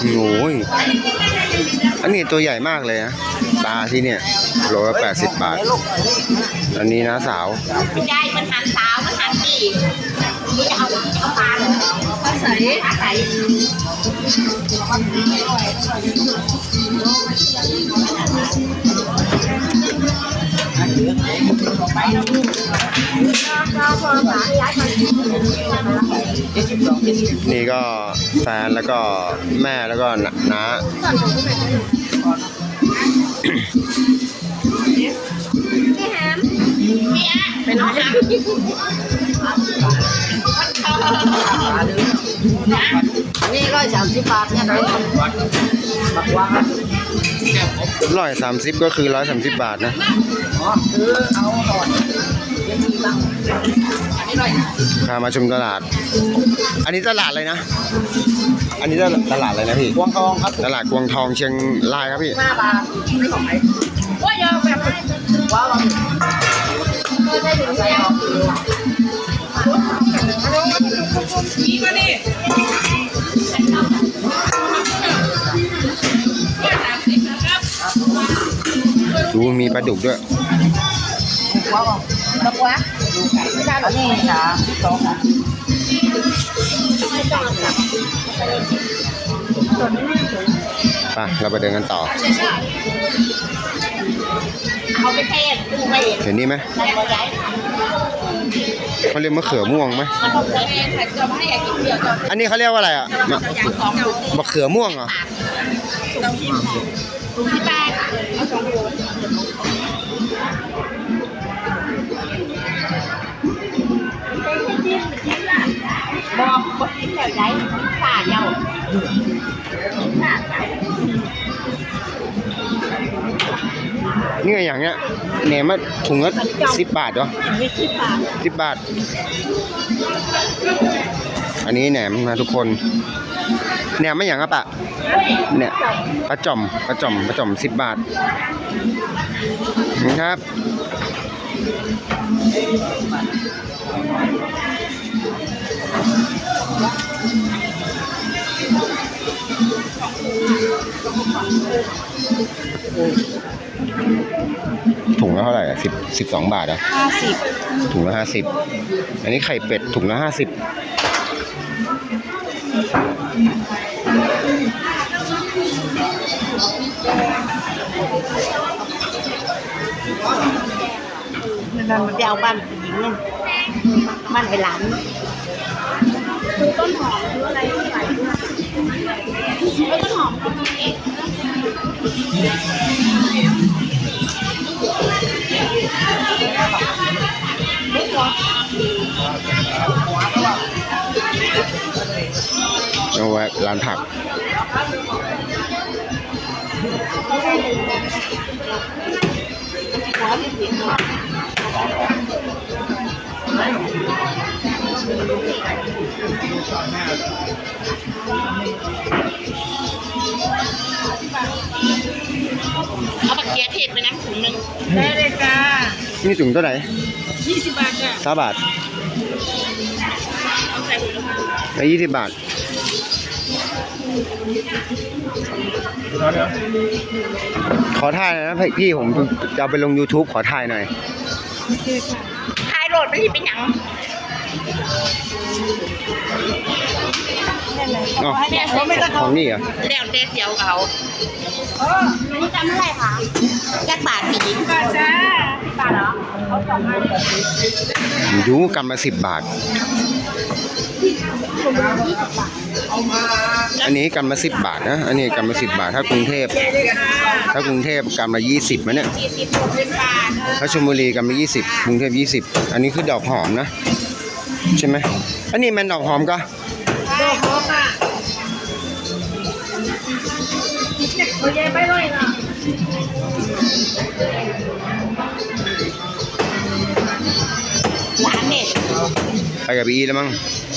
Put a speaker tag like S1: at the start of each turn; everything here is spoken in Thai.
S1: โอ้ยอันนี้ตัวใหญ่มากเลยนะปลาที่เนี่ยโลละแปดสิบบาท อันนี้นะสาว
S2: ไม่ได้มันหันสาวมันหันปีนี่จะเอาเอาปลาเลยใส่ใส
S1: นี่ก็แฟนแล้วก็แม่แล้วก็น้า
S2: พี่แฮมพี่อะเป็นน้อง นะ
S3: นี่ร้อยสามสิบบาทเนี่ยนะบักวาง
S1: ร้อยสามสิบก็คือร้อยสามสิบบาทนะ
S3: อ๋อซื้อเอาก่อนยังมีบ้างอันนี้ร้อย
S1: พามาชมตลาด อันนี้ตลาดอะไรนะ อันนี้ตลาดอะไรนะพี่
S3: พวงทองครับ
S1: ตลาดกวงทองเชียงรายครับพี่
S3: ห้าบาทไม่ของไหน
S2: ว่าเยอะแบบไม่
S3: ว้าวเราได้ถึงใส่ออก
S2: ชี้มาดิ
S1: ดูมีปลาดุกด้วย
S3: ว้าวบักวางอันนี้สามสิบสองนะ
S1: ไปเราไปเดินกันต่อ
S2: เอาไปเทศดูไป
S1: เห็นนี่ไหมเขาเรียกมะเขือม่วงไหม
S2: อัน
S1: นี้เขาเรียกว่าอะไรอะ มะเขือม่วงเหรอ
S2: ถุงที่แป้งเอาสองโลบอกบอกกินเดี๋ยวย้ายฝ่าเยา
S1: นี่ไงอย่างเงี้ยแหนมอะถุงละสิบบาทเหรอ
S2: ไม่คิดป่า
S1: สิบบาท อันนี้แหนมนะทุกคน แหนมไม่อย่างอะปะเนี่ยปลาจ่อมปลาจ่อมปลาจ่อมสิบบาทนี่ครับถุงละเท่าไหร่อะสิบสิบสองบาทอะ
S2: ห้าสิบ
S1: ถุงละห้าสิบอันนี้ไข่เป็ดถุงละห้าสิบ
S2: มันมันจะเอาบ้านผู้หญิงเนี่ยบ้านไปหลานดูต้นหอมดูอะไรที่ไหลด้วยแล้วต้นหอมเขาเอง
S1: เอาไว้ร้านผัก
S2: เอาบักเกียเทศไปน้ำถุงหนึ่งได้เลยจ้า
S1: นี่ถุงเท่าไหร่
S2: ยี่สิบบาทจ้ะ
S1: สาบาท
S2: เอาใส่ถุงละ
S1: แล้วยี่สิบบาท ขอถ่ายหน่อยนะพี่ผมจะเอาไปลง YouTube ขอถ่ายหน่อย
S2: ทายโหลดไปที่เป็นหยัง
S1: อ๋อ
S2: เนี่ยเขาไม่ต้อง
S1: ของนี่เหรอ
S2: แล้วเด็ดเดียวเอาเออนี่จำเท่าไหร่คะแจ็คบาทผีบาทจ้าบาทเหรอเขาสองพัน
S1: ยูกำมาสิบบาท อันนี้กำมาสิบบาทนะ อันนี้กำมาสิบบาท ถ้ากรุงเทพ ถ้ากรุงเทพกำมายี่สิบนะเนี่ย
S2: ยี่สิบหกสิบบาท
S1: ถ้าชลบุรีกำมายี่สิบกรุงเทพยี่สิบอันนี้คือดอกหอมนะ ใช่ไหม อันนี้มันดอกหอมก็
S2: ใช่ครบอะโอเคไปเลยนะร้านเนี่ย
S1: ไปกับอีแล้วมั้ง
S2: ไ